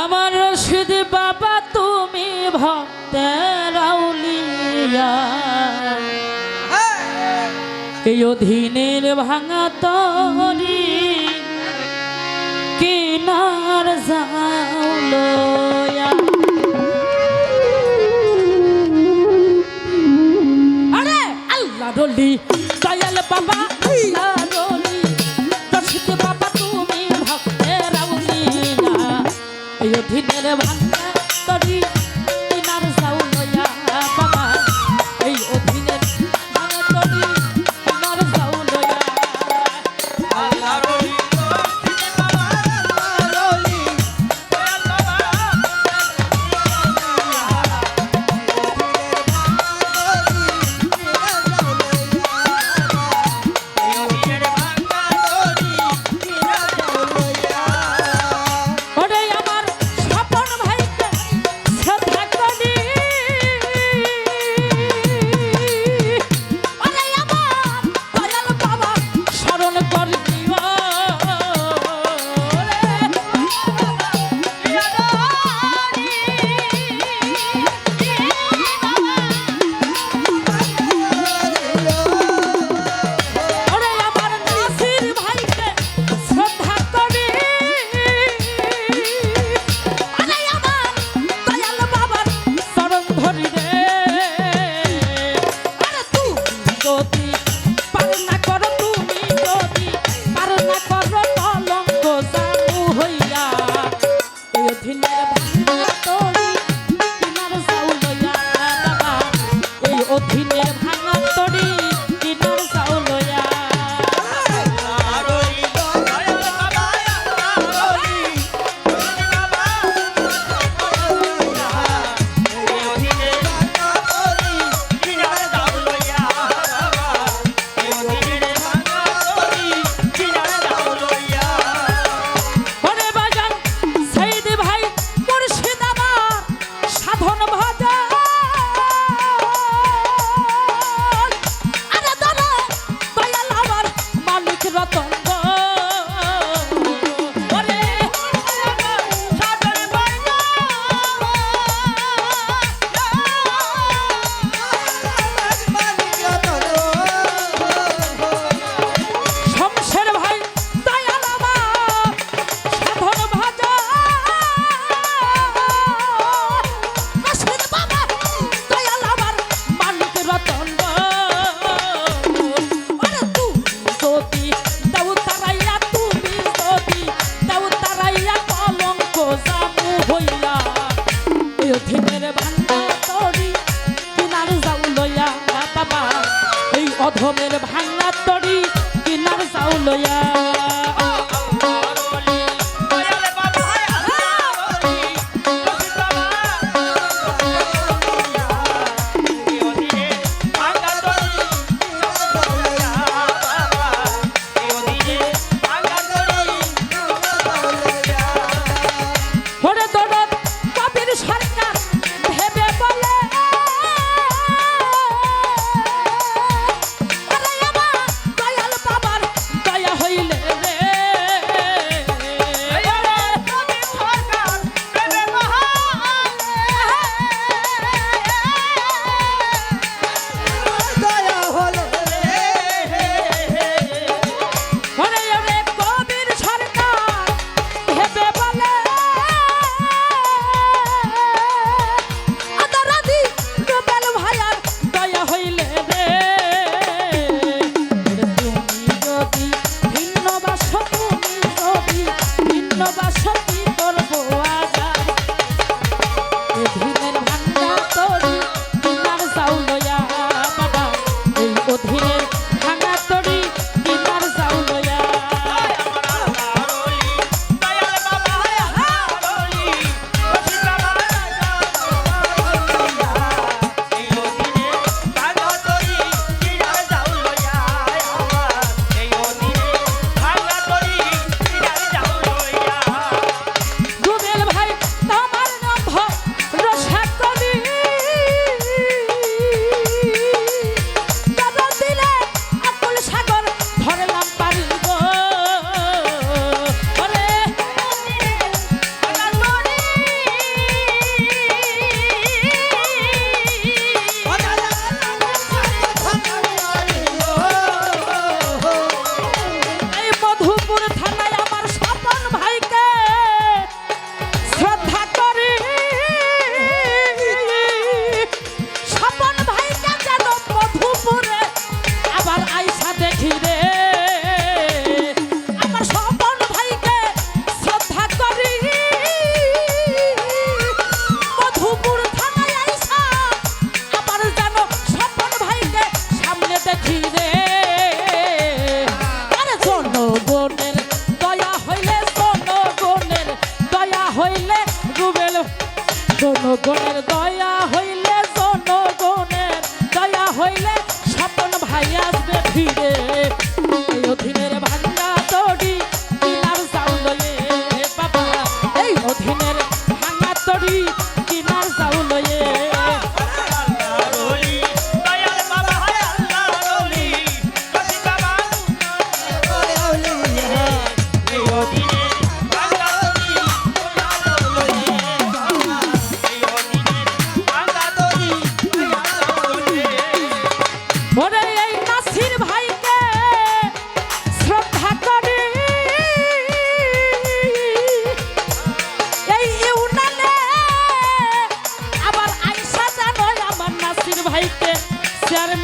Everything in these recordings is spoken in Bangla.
আমার রশিদ বাবা তুমি ভক্তের আউলিয়া। এই অধীনের ভাঙা তরি কিনার যাওলয়া আরে আল্লাহ দক্ষিণে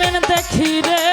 একদিন দেখি রে।